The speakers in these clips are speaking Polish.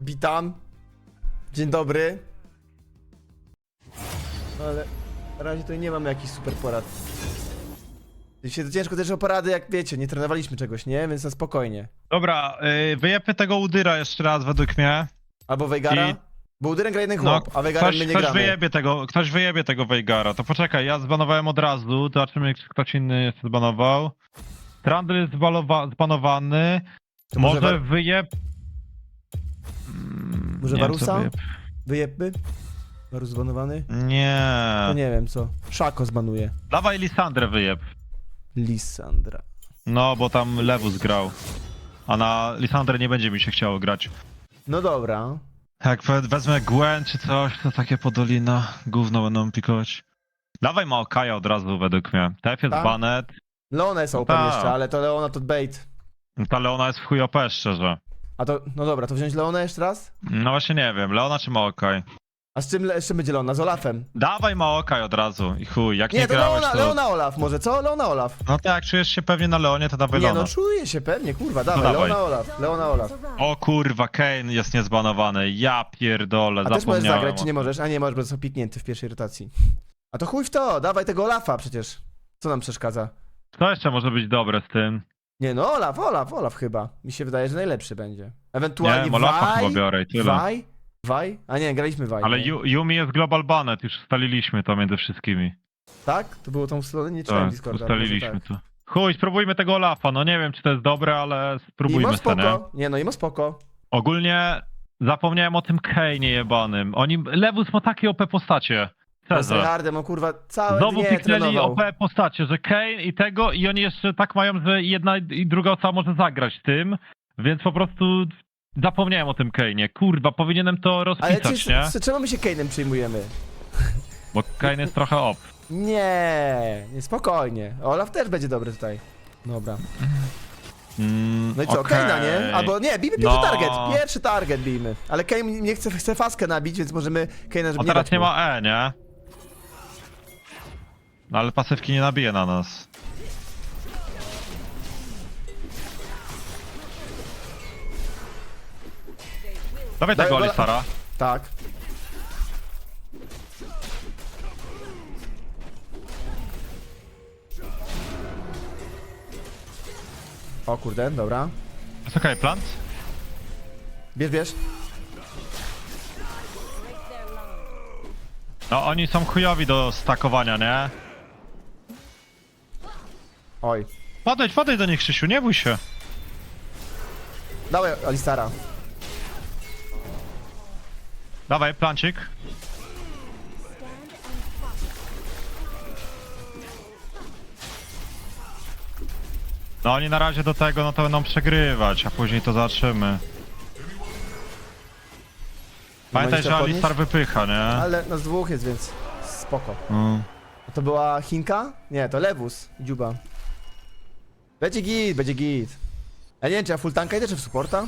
Witam. Dzień dobry. No Ale na razie tutaj nie mamy jakichś super porad. Się to ciężko też o porady, jak wiecie, nie trenowaliśmy czegoś, nie? Więc na spokojnie. Dobra, yy, wyjepmy tego Udyra jeszcze raz według mnie. Albo Wejgara? I- Bo Udyren gra jeden No, chłop, a Wejgarem ktoś, my nie ktoś gramy. wyjebie tego, ktoś wyjebie tego Veigara. To poczekaj, ja zbanowałem od razu, zobaczymy czy ktoś inny jeszcze zbanował. Trundle jest zbalowa- zbanowany. To może Może wyjeb... Mm, Może nie wiem, co Warusa? wyjeb. Wyjebmy? Barus zbanowany? Nie. To nie wiem co. Szako zbanuje. Dawaj Lisandrę wyjeb. Lisandra. No, bo tam Lewus grał. A na Lisandrę nie będzie mi się chciało grać. No dobra. Jak we- wezmę Gwen czy coś, to takie podolina, gówno będą pikować. Dawaj Maokaja od razu według mnie. TF jest Tak? banet. Leona jest open Tak. jeszcze, ale to Leona to bait. Ta Leona jest w chuj OP, szczerze. A to, no dobra, to wziąć Leona jeszcze raz? No właśnie nie wiem, Leona czy Maokaj? A z czym le- jeszcze będzie Leona? Z Olafem? Dawaj Maokaj od razu i chuj, jak nie, Nie, to grałeś Leona, to... Leona Olaf może, co? Leona Olaf. No tak, czujesz się pewnie na Leonie, to dawaj Nie Leona. no, czuję się pewnie, kurwa, dawaj, dawaj. Leona Olaf, Leona Olaf. O kurwa, Kane jest niezbanowany, ja pierdolę, A też możesz zapomniałem. zagrać, czy nie możesz? A nie możesz, bo są piknięty w pierwszej rotacji. A to chuj w to, dawaj tego Olafa przecież. Co nam przeszkadza? Co jeszcze może być dobre z tym? Nie no, Olaf, Olaf, Olaf chyba. Mi się wydaje, że najlepszy będzie. Ewentualnie Nie, Molafa Waj, chyba biorę i tyle. Waj, Waj? A nie, graliśmy Waj. Ale nie? Yu- Yumi jest Global Banet, już ustaliliśmy to między wszystkimi. Tak? To było tą ustalone? Nie czytałem Tak, Discorda. może ustaliliśmy tak. to. Chuj, spróbujmy tego Olafa, no nie wiem czy to jest dobre, ale spróbujmy Imo to, nie? spoko. Nie no, imo spoko. Ogólnie zapomniałem o tym Kane'ie jebanym. Oni, Lewus ma takie OP postacie. Z. Hardem, o kurwa, całe Znowu dnie piknęli trenował. OP postacie, że Kane i tego i oni jeszcze tak mają, że jedna i druga osoba może zagrać tym, więc po prostu zapomniałem o tym Kane'ie. Kurwa, powinienem to Ale rozpisać, nie? czy, czemu my się Kane'em przyjmujemy? Bo Kane jest trochę op. Nie, nie, spokojnie. Olaf też będzie dobry tutaj. Dobra. Mm, No i co, okej. Kane'a, nie? Albo nie, bijmy pierwszy No. target, pierwszy target bijmy. Ale Kane nie chce, chce faskę nabić, więc możemy Kane'a, żeby A teraz dać nie mu. ma E, nie? No ale pasywki nie nabije na nas. Dawaj Daj tego Alisara. Tak. O kurde, dobra. Jest okej, plant? Bierz, bierz. No oni są chujowi do stakowania, nie? Oj. Podejdź, podejdź do nich Krzysiu, nie bój się. Dawaj Alistara. Dawaj, plancik. No oni na razie do tego, no to będą przegrywać, a później to zobaczymy. Pamiętaj, że podnieść? Alistar wypycha, nie? Ale nas dwóch jest, więc spoko. No. A to była Chinka? Nie, to Lewus, Dziuba. Będzie git, będzie git. Ja nie wiem, czy ja full tanka idę, czy w supporta?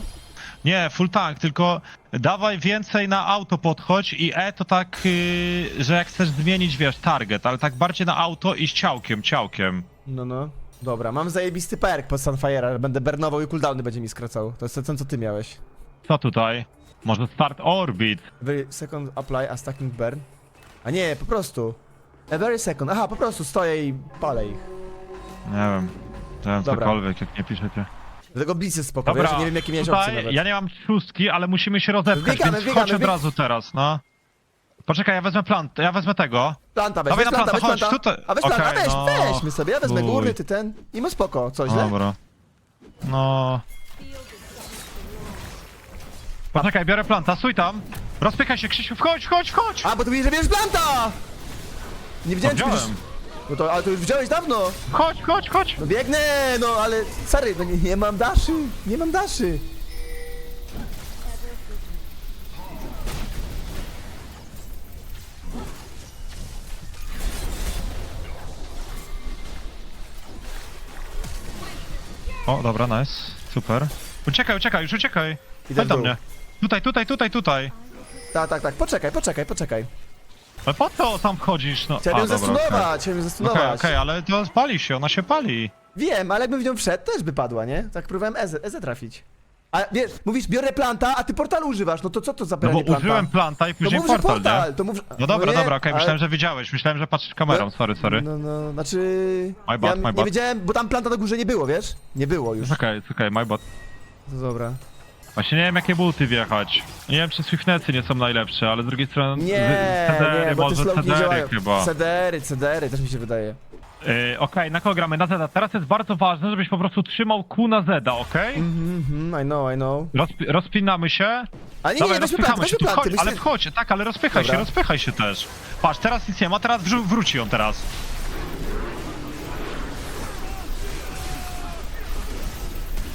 Nie, full tank, tylko dawaj więcej na auto podchodź i E to tak, yy, że jak chcesz zmienić, wiesz, target, ale tak bardziej na auto i z ciałkiem, ciałkiem. No, no. Dobra, mam zajebisty perk pod Sunfire'a, będę burnował i cooldowny będzie mi skracał. To jest ten, co ty miałeś. Co tutaj? Może start orbit? Every second apply a stacking burn. A nie, po prostu. A very second. Aha, po prostu stoję i palę ich. Nie wiem. Wiem, Dobra. cokolwiek, jak nie piszecie. Dlatego blitz jest spoko, wiesz, Dobra, że nie wiem jakie miałeś opcje tutaj nawet. ja nie mam szóstki, ale musimy się rozepchać, Biegamy, więc biegamy, chodź od bieg- razu teraz, no. Poczekaj, ja wezmę plant, ja wezmę tego. Planta weź, Dawaj weź na planta, weź planta, chodź, planta. tutaj. A weź planta, Okej, weź, no. weźmy sobie, ja wezmę Chuj. górny, ty ten. I ma spoko, co źle? Dobra. No. Poczekaj, biorę planta, stój tam. Rozpykaj się, Krzysiu, wchodź, chodź, chodź! A, bo tu mówisz, że bierzesz planta! Nie widziałem, czy wziąłem. No to, ale to już wziąłeś dawno. Chodź, chodź, chodź! No biegnę, no ale... Sorry, no nie, nie mam daszy, nie mam daszy. O, dobra, nice, super. Uciekaj, uciekaj, już uciekaj. Idę Chodź w do dół. mnie. Tutaj, tutaj, tutaj, tutaj. Tak, tak, tak, poczekaj, poczekaj, poczekaj. Ale po co tam wchodzisz? No, Chciałem ją dobra, okej. zastunować, chciałem ją Okej, zastunować. okej, ale to pali się, ona się pali. Wiem, ale jakbym w nią wszedł, też by padła, nie? Tak próbowałem EZ, EZ trafić. A wiesz, mówisz biorę planta, a ty portalu używasz, no to co to za No bo planta? użyłem planta i to później mów, że portal, portal, nie? to mów, No dobra, nie, dobra, okej, ale- myślałem, że widziałeś, myślałem, że patrzysz kamerą, No. sorry, sorry. No, no, znaczy... My bad, ja my nie bad. wiedziałem, bo tam planta na górze nie było, wiesz? Nie było już. Jest okej, jest okej, my bot. No dobra. Właśnie nie wiem, jakie buty wjechać. Nie wiem, czy Swiftnetsy nie są najlepsze, ale z drugiej strony... Nie, CDR-y, nie, bo te może slow nie CDR-y działają. chyba. CDR-y, CDR-y, też mi się wydaje. Yy, okej, na kogo gramy? Na Zeda. Teraz jest bardzo ważne, żebyś po prostu trzymał Q na Zeda, okej? Mhm, mhm, I know, I know. Rozpi- rozpinamy się. Ale nie, Dawaj, nie, weźmy planty, rozpychamy się, weźmy tu planty. wchodź, ale myślę- wchodź, tak, ale rozpychaj Dobra. się, rozpychaj się też. Patrz, teraz nic nie ma, teraz wrzu- wróci ją teraz.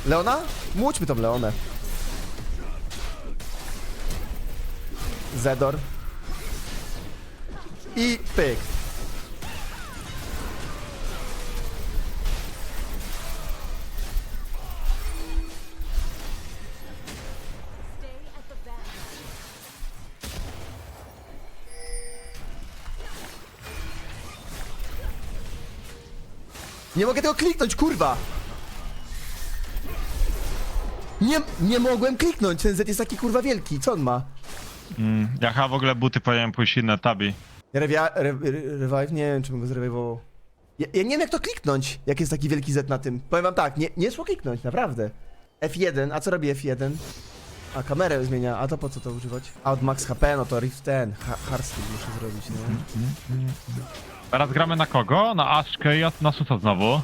Leona? Młódźmy tą Leonę. Zedor. I pyk. Nie mogę tego kliknąć, kurwa! Nie, nie mogłem kliknąć, ten Z jest taki kurwa wielki, co on ma? Mm, ja chyba w ogóle buty powinienem pójść inne, tabi. Rewia, re, re, revive? Nie wiem, czy bym go. Ja, ja nie wiem jak to kliknąć, jak jest taki wielki Z na tym. Powiem wam tak, nie, nie szło kliknąć, naprawdę. F1, a co robi F1? A kamerę zmienia, a to po co to używać? A od max HP, no to Rift ten, ha, Hardstyle muszę zrobić, nie? Teraz gramy na kogo? Na Aszkę i na Susa znowu.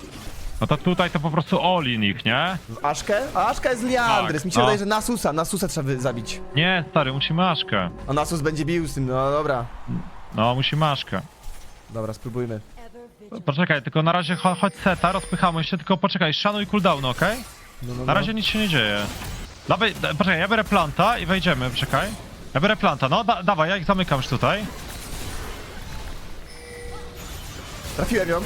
No to tutaj to po prostu all-in ich, nie? Aszkę? A Aszka jest Liandrys, Tak, mi się no. wydaje, że Nasusa, Nasusa trzeba wy- zabić. Nie, stary, musimy Aszkę. A Nasus będzie bił z tym, no dobra. No, musimy Aszkę. Dobra, spróbujmy. Poczekaj, tylko na razie cho- chodź seta, rozpychamy się, tylko poczekaj, szanuj cooldown, okej? No, no, Na no. razie nic się nie dzieje. Dawaj, da, poczekaj, ja biorę planta i wejdziemy, czekaj. Ja biorę planta, no, da, dawaj, ja ich zamykam już tutaj. Trafiłem ją.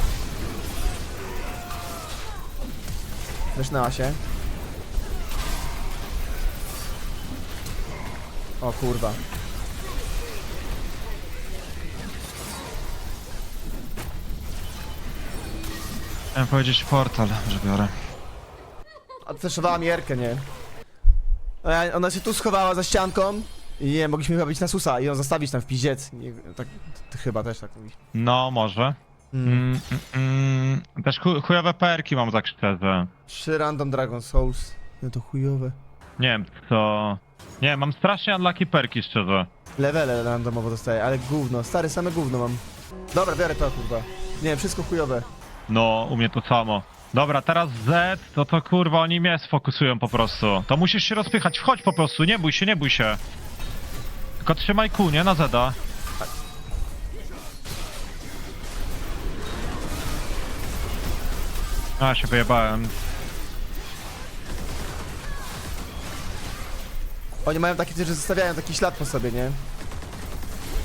Wysznęła się. O kurwa. Chciałem powiedzieć portal, że biorę. A zeszowała mi Erkę, nie? Ja- Ona się tu schowała za ścianką i nie, mogliśmy chyba być na susa i ją zostawić tam w piździec. Nie, tak, chyba też tak mówi. No, może. Mm. Mm, mm, mm. Też chu- chujowe perki mam tak szczerze. Trzy random Dragon Souls. No to chujowe. Nie wiem co... Nie, mam strasznie unlucky perki szczerze. Levele randomowo dostaję, ale gówno, stary, same gówno mam. Dobra, biorę to kurwa. Nie, wszystko chujowe. No, u mnie to samo. Dobra, teraz Z, to to kurwa, oni mnie sfokusują po prostu. To musisz się rozpychać, wchodź po prostu, nie bój się, nie bój się. Tylko trzymaj kół, nie? Na Zeda. A, się wyjebałem. Oni mają takie, że zostawiają taki ślad po sobie, nie?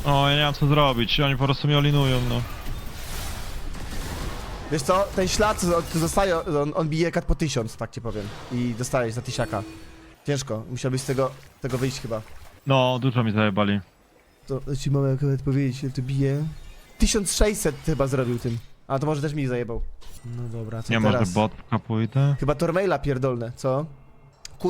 O, ja nie mam co zrobić, oni po prostu mnie olinują, no. Wiesz co, ten ślad, co tu zostaje, on, on bije kat po tysiąc, tak ci powiem. I dostajesz za tysiaka. Ciężko, musiałbyś z tego, tego wyjść chyba. No, dużo mi zajebali. To ci mogę akurat powiedzieć, ile to bije. 1600 chyba zrobił tym. A to może też mi zajebał. No dobra, co Nie teraz? może botka pójdę. Chyba Tormaila pierdolne, co?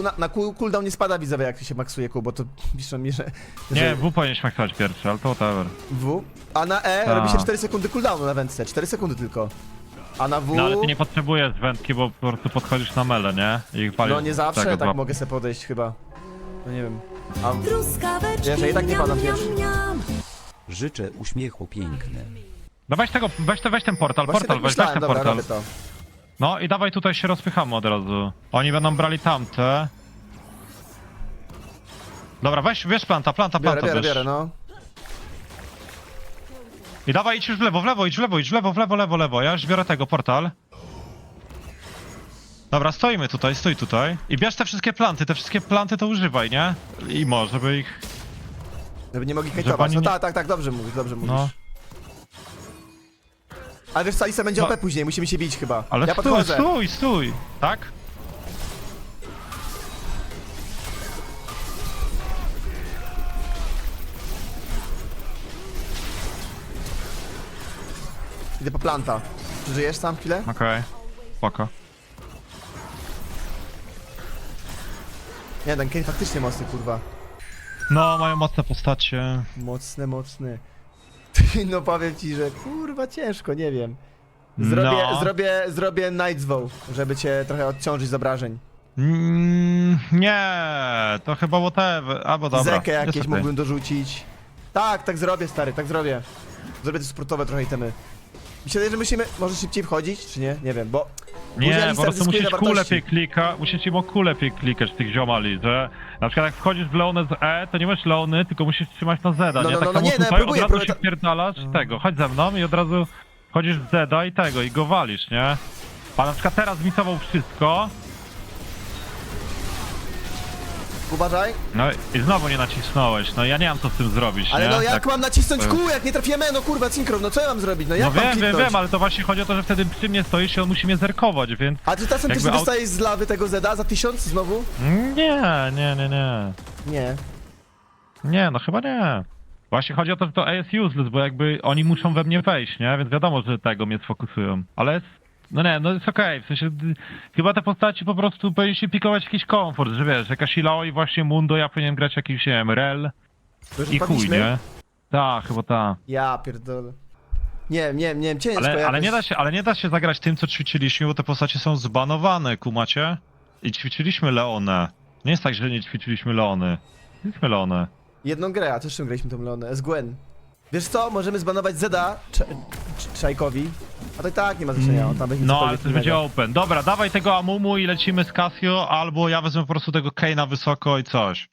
Na, na kul, cooldown nie spada widzowie jak się maksuje kół, bo to piszą mi, że... Nie, że W powinien maksować pierwszy, ale to whatever. W, a na E Ta. robi się 4 sekundy cooldownu na wędce, 4 sekundy tylko. A na W... No ale ty nie potrzebujesz wędki, bo po prostu podchodzisz na mele, nie? I ich palisz No nie zawsze tak dwa- mogę sobie podejść chyba. No nie wiem. A Truskaweczki, Wiesz, ja i tak nie padam pierwszy. niam. Życzę uśmiechu piękny. No weź tego, weź, te, weź ten portal, właśnie portal, tak weź, weź myślałem, ten dobra, portal. robię to. No i dawaj tutaj się rozpychamy od razu. Oni będą brali tamte. Dobra, weź, wiesz planta, planta, Biorę, planta, biorę, wiesz. biorę, no. I dawaj, idź już w lewo, w lewo, idź w lewo, idź w lewo, w lewo, lewo, lewo. Ja już biorę tego, portal. Dobra, stoimy tutaj, stój tutaj. I bierz te wszystkie planty, te wszystkie planty to używaj, nie? I może by ich... Żeby nie mogli Żeby hejtować. oni No nie- tak, tak, tak, dobrze mówisz, dobrze mówisz. No. Ale wiesz co, Alisa będzie No. OP później, musimy się bić chyba. Ale ja stój, podchodzę. stój, stój! Tak? Idę po planta. Żyjesz sam chwilę? Okej. Spoko. Nie, ten Kane faktycznie mocny, kurwa. No, mają mocne postacie. Mocny, mocny. No powiem ci, że kurwa ciężko, nie wiem. Zrobię, No. zrobię, zrobię Night's Vow, żeby cię trochę odciążyć z obrażeń. Mm, nie, to chyba whatever. Albo dobra. Zekę jakieś mógłbym dorzucić. Tak, tak zrobię, stary, tak zrobię. Zrobię te sportowe trochę itemy. Wydaje, że musimy może szybciej wchodzić, czy nie? Nie wiem, bo... Nie, po prostu zyskuje musisz na kół wartości. lepiej klika, musisz im o kół lepiej klikać tych ziomali, że na przykład jak wchodzisz w Leonę z E, to nie masz Leony, tylko musisz trzymać na Zeda, No, nie? no, Tak no, samo nie, no, ja tutaj próbuję, od razu próbuję się to- wpierdalasz No. tego, chodź ze mną i od razu wchodzisz w Zeda i tego, i go walisz, nie? A na przykład teraz misował wszystko, Uważaj. no i znowu nie nacisnąłeś, no ja nie mam co z tym zrobić, Ale nie? no jak Tak- mam nacisnąć to- kół, jak nie trafiłem, no kurwa, synchron, no co ja mam zrobić? No jak No mam wiem, wiem, kliknąć? wiem, ale to właśnie chodzi o to, że wtedy przy mnie stoisz i on musi mnie zerkować, więc... A ty czasem też jakby aut- dostajesz z lawy tego Zeda za tysiąc znowu? Nie, nie, nie, nie. Nie. Nie, no chyba nie. Właśnie chodzi o to, że to jest useless, bo jakby oni muszą we mnie wejść, nie? Więc wiadomo, że tego mnie sfokusują. Ale jest... No nie, no jest okej, w sensie... d- Chyba te postaci po prostu powinniście pikować jakiś komfort, że wiesz, jakaś Ilao i właśnie Mundo, ja powinien grać jakimś, nie wiem, Rel To już i chuj, odpadliśmy? nie? Tak, chyba tak. Ja pierdolę. Nie wiem, nie wiem, nie wiem, ciężko Ale, jakoś. ale, nie da się, ale nie da się zagrać tym, co ćwiczyliśmy, bo te postacie są zbanowane, kumacie? I ćwiczyliśmy Leonę. Nie jest tak, że nie ćwiczyliśmy Leony. Ćwiczyliśmy Leonę. Jedną grę, a też czym graliśmy tą Leonę? Gwen. Wiesz co, możemy zbanować Zeda Cz- Cz- Czajkowi, a to i tak nie ma znaczenia, on tam będzie No, cokolwiek ale to innego. będzie open. Dobra, dawaj tego Amumu i lecimy z Casio, albo ja wezmę po prostu tego Kane'a wysoko i coś.